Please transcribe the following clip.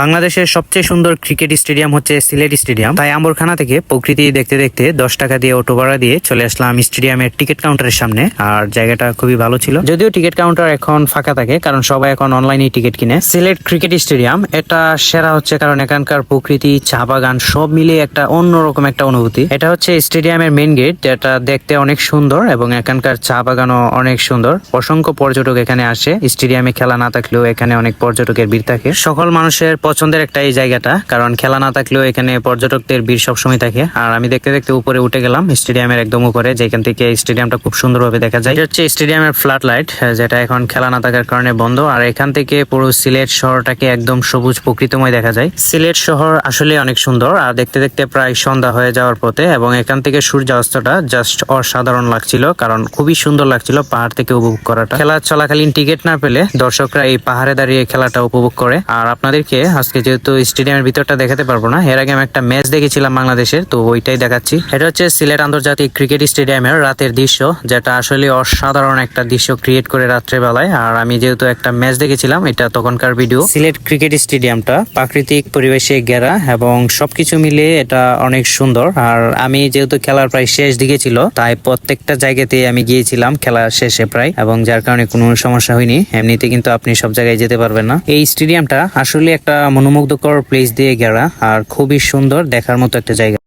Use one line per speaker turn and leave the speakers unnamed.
বাংলাদেশের সবচেয়ে সুন্দর ক্রিকেট স্টেডিয়াম হচ্ছে সিলেট স্টেডিয়াম তাই আম্বরখানা থেকে প্রকৃতি দেখতে দেখতে দশ টাকা দিয়ে অটো ভাড়া দিয়ে চলে আসলাম স্টেডিয়ামের টিকিট কাউন্টারের সামনে। আর জায়গাটা খুবই ভালো ছিল। যদিও টিকিট কাউন্টার এখন ফাঁকা থাকে, কারণ সবাই এখন অনলাইনে টিকিট কিনে। সিলেট ক্রিকেট স্টেডিয়াম এটা সেরা হচ্ছে কারণ এখানকার প্রকৃতি চা বাগান সব মিলিয়ে একটা অন্যরকম একটা অনুভূতি। এটা হচ্ছে স্টেডিয়ামের মেন গেট যেটা দেখতে অনেক সুন্দর এবং এখানকার চা বাগানও অনেক সুন্দর। অসংখ্য পর্যটক এখানে আসে। স্টেডিয়ামে খেলা না থাকলেও এখানে অনেক পর্যটকের ভিড় থাকে। সকল মানুষের পছন্দের একটা এই জায়গাটা, কারণ খেলা না থাকলেও এখানে পর্যটকদের ভিড় সবসময় থাকে। আর আমি দেখতে দেখতে উপরে উঠে গেলাম, স্টেডিয়ামের একদম উপরে, যেখান থেকে স্টেডিয়ামটা খুব সুন্দরভাবে দেখা যায়। হচ্ছে স্টেডিয়ামের ফ্ল্যাট লাইট যেটা এখন খেলা না থাকার কারণে বন্ধ। আর এখান থেকে পুরো সিলেট শহরটাকে একদম সবুজ প্রকৃতময় দেখা যায়। সিলেট শহর আসলে অনেক সুন্দর, আর দেখতে দেখতে প্রায় সন্ধ্যা হয়ে যাওয়ার পথে, এবং এখান থেকে সূর্যাস্তটা জাস্ট অসাধারণ লাগছিল, কারণ খুবই সুন্দর লাগছিল পাহাড় থেকে উপভোগ করাটা। খেলা চলাকালীন টিকিট না পেলে দর্শকরা এই পাহাড়ে দাঁড়িয়ে খেলাটা উপভোগ করে। আর আপনাদেরকে আজকে যেহেতু স্টেডিয়ামের ভিতরটা দেখাতে পারব না, এর আগে আমি একটা ম্যাচ দেখেছিলাম বাংলাদেশের, তো ওইটাই দেখাচ্ছি। এটা হচ্ছে সিলেট আন্তর্জাতিক ক্রিকেট স্টেডিয়ামের রাতের দৃশ্য, যেটা আসলে অসাধারণ একটা দৃশ্য ক্রিয়েট করে রাত্রে বেলায় আর আমি যেহেতু একটা ম্যাচ দেখেছিলাম, এটা তখনকার ভিডিও সিলেট ক্রিকেট স্টেডিয়ামটা প্রাকৃতিক পরিবেশে ঘেরা এবং সবকিছু মিলিয়ে এটা অনেক সুন্দর। আর আমি যেহেতু খেলার প্রায় শেষ দিকে ছিল, তাই প্রত্যেকটা জায়গাতে আমি গিয়েছিলাম খেলা শেষে প্রায়, এবং যার কারণে কোনো সমস্যা হয়নি। এমনিতে কিন্তু আপনি সব জায়গায় যেতে পারবেন না। এই স্টেডিয়ামটা আসলে একটা মনোমুগ্ধকর প্লেস দিয়ে ঘেরা আর খুবই সুন্দর দেখার মতো একটা জায়গা।